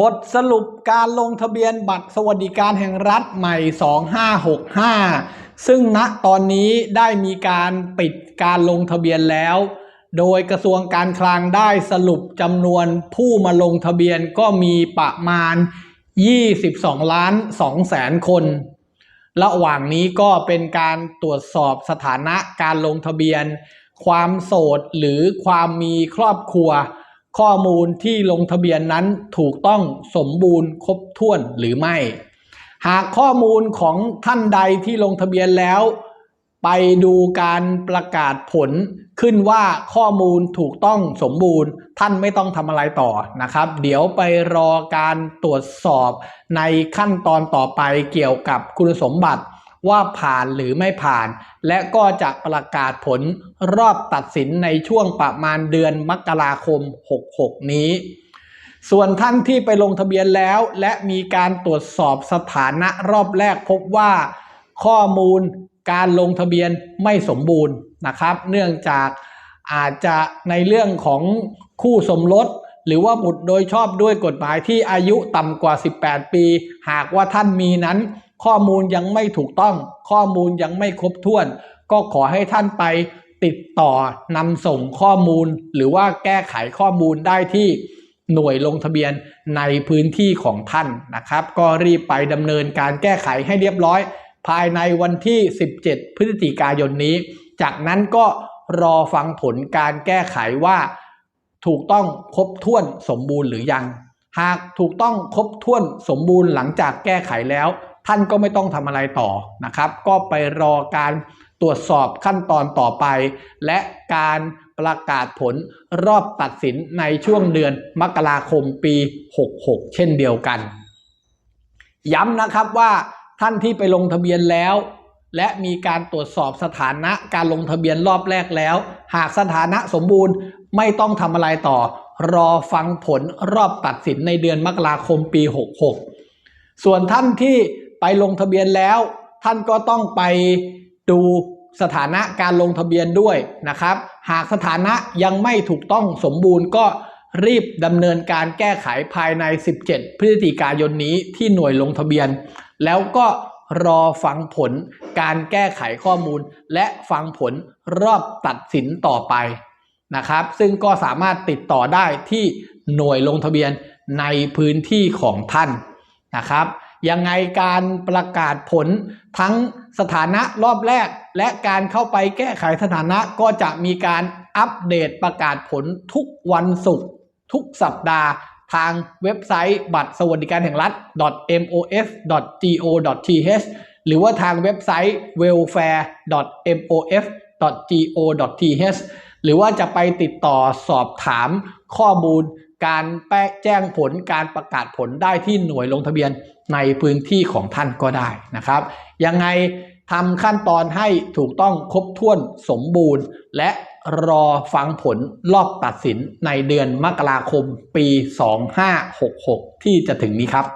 บทสรุปการลงทะเบียนบัตรสวัสดิการแห่งรัฐใหม่ 2565 ซึ่งณตอนนี้ได้มีการปิดการลงทะเบียนแล้ว โดยกระทรวงการคลังได้สรุปจำนวนผู้มาลงทะเบียนก็มีประมาณ 22 ล้าน2แสนคน ระหว่างนี้ก็เป็นการตรวจสอบสถานะการลงทะเบียน ความโสดหรือความมีครอบครัว ข้อมูลที่ลงทะเบียนนั้นถูกต้องสมบูรณ์ครบถ้วนหรือไม่ หากข้อมูลของท่านใดที่ลงทะเบียนแล้ว ไปดูการประกาศผลขึ้นว่าข้อมูลถูกต้องสมบูรณ์ ท่านไม่ต้องทำอะไรต่อนะครับ เดี๋ยวไปรอการตรวจสอบในขั้นตอนต่อไปเกี่ยวกับคุณสมบัติ ว่าผ่านหรือไม่ผ่าน และก็จะประกาศผลรอบตัดสินในช่วงประมาณเดือนมกราคม 66 นี้ ส่วนท่านที่ไปลงทะเบียนแล้ว และมีการตรวจสอบสถานะรอบแรกพบว่า ข้อมูลการลงทะเบียนไม่สมบูรณ์นะครับ เนื่องจากอาจจะในเรื่องของคู่สมรสหรือว่าบุตรโดยชอบด้วยกฎหมายที่อายุต่ำกว่า 18 ปี หากว่าท่านมีนั้น ข้อมูลยังไม่ถูกต้อง ข้อมูลยังไม่ครบถ้วน ก็ขอให้ท่านไปติดต่อนำส่งข้อมูล หรือว่าแก้ไขข้อมูลได้ที่หน่วยลงทะเบียนในพื้นที่ของท่านนะครับ ก็รีบไปดำเนินการแก้ไขให้เรียบร้อย ภายในวันที่ 17 พฤศจิกายนนี้ จากนั้นก็รอฟังผลการแก้ไขว่า ถูกต้องครบถ้วนสมบูรณ์หรือยัง หากถูกต้องครบถ้วนสมบูรณ์หลังจากแก้ไขแล้ว ท่านก็ไม่ต้องทำอะไรต่อนะครับ ก็ไปรอการตรวจสอบขั้นตอนต่อไป และการประกาศผลรอบตัดสินในช่วงเดือนมกราคมปี 66 เช่นเดียวกัน ย้ำนะครับว่าท่านที่ไปลงทะเบียนแล้ว และมีการตรวจสอบสถานะการลงทะเบียนรอบแรกแล้ว หากสถานะสมบูรณ์ ไม่ต้องทำอะไรต่อ รอฟังผลรอบตัดสินในเดือนมกราคมปี 66 ส่วนท่านที่ไปลงทะเบียนแล้ว ท่านก็ต้องไปดูสถานะการลงทะเบียนด้วยนะครับ หากสถานะยังไม่ถูกต้องสมบูรณ์ก็รีบดำเนินการแก้ไขภายใน 17 พฤศจิกายนนี้ที่หน่วยลงทะเบียน แล้วก็รอฟังผลการแก้ไขข้อมูล และฟังผลรอบตัดสินต่อไป นะครับ ซึ่งก็สามารถติดต่อได้ที่หน่วยลงทะเบียนในพื้นที่ของท่านนะครับ ยังไงการประกาศผลทั้งสถานะรอบแรก และการเข้าไปแก้ไขสถานะก็จะมีการอัปเดตประกาศผลทุกวันศุกร์ทุกสัปดาห์ทางเว็บไซต์บัตรสวัสดิการแห่งรัฐ mos.go.th หรือว่าทางเว็บไซต์ welfare.mof.go.th หรือว่าจะไปติดต่อสอบถามข้อมูล การแปะแจ้งผลการประกาศผลได้ที่หน่วยลงทะเบียนในพื้นที่ของท่านก็ได้นะครับ ยังไงทำขั้นตอนให้ถูกต้องครบถ้วนสมบูรณ์ และรอฟังผลรอบตัดสินในเดือนมกราคมปี 2566 ที่จะถึงนี้ครับ